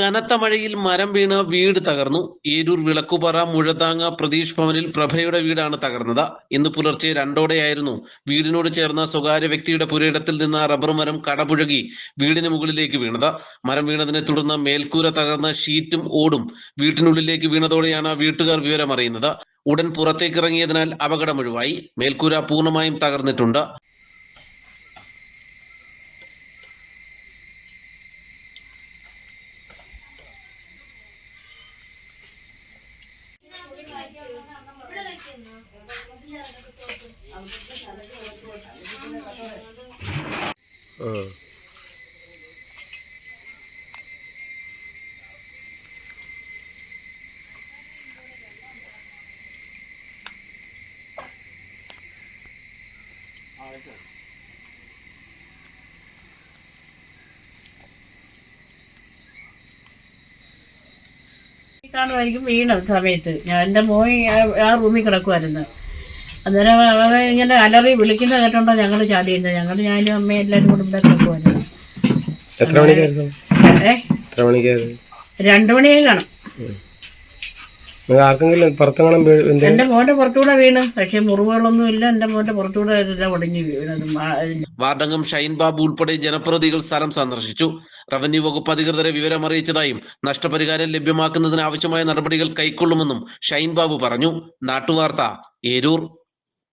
കനത്ത മഴയിൽ മരം വീണ് വീട് തകർന്നു. ഏരൂർ വിളക്കുപാറ മുഴതാങ്ങ പ്രതീഷ് ഭവനിൽ പ്രഭയുടെ വീടാണ് തകർന്നത്. ഇന്ന് പുലർച്ചെ രണ്ടോടെയായിരുന്നു. വീടിനോട് ചേർന്ന സ്വകാര്യ വ്യക്തിയുടെ പുരയിടത്തിൽ നിന്ന് റബ്ബർ മരം കടപുഴകി വീടിന് മുകളിലേക്ക് വീണത്. മരം വീണതിനെ തുടർന്ന് മേൽക്കൂര തകർന്ന ഷീറ്റും ഓടും വീട്ടിനുള്ളിലേക്ക് വീണതോടെയാണ് വീട്ടുകാർ വിവരമറിയുന്നത്. ഉടൻ പുറത്തേക്കിറങ്ങിയതിനാൽ അപകടം ഒഴിവായി. മേൽക്കൂര പൂർണമായും തകർന്നിട്ടുണ്ട്. ആ കാണുമായിരിക്കും വീണ സമയത്ത്. ഞാൻ എന്റെ മോൻ ആ- റൂമിൽ കിടക്കുമായിരുന്നു അന്നേരം അവൻ ഇങ്ങനെ അലറി വിളിക്കുന്ന കേട്ടോണ്ടോ ഞങ്ങൾ ചാടി ചാടിയിരുന്നത് ഞങ്ങൾ ഞാനും അമ്മയും എല്ലാവരും കൂടെ ഇവിടെ കിടക്കുമായിരുന്നു എത്ര മണിക്കായിരുന്നു? ഏ? രണ്ടു മണിയായി കാണും. ആർക്കെങ്കിലും എന്ത് എന്റെ മോന്റെ പുറത്തൂടെ വീണ്. പക്ഷെ മുറിവുകളൊന്നും ഇല്ല. എന്റെ മോന്റെ പുറത്തൂടെ എല്ലാം ഒടിഞ്ഞ് വീണത് വാർഡംഗം ഷൈൻ ബാബു ഉൾപ്പെടെ ജനപ്രതിനിധികൾ സ്ഥലം സന്ദർശിച്ചു. റവന്യൂ വകുപ്പ് അധികൃതരെ വിവരം അറിയിച്ചതായും നഷ്ടപരിഹാരം ലഭ്യമാക്കുന്നതിന് ആവശ്യമായ നടപടികൾ കൈക്കൊള്ളുമെന്നും ഷൈൻ ബാബു പറഞ്ഞു. നാട്ടുവാർത്ത ഏരൂർ.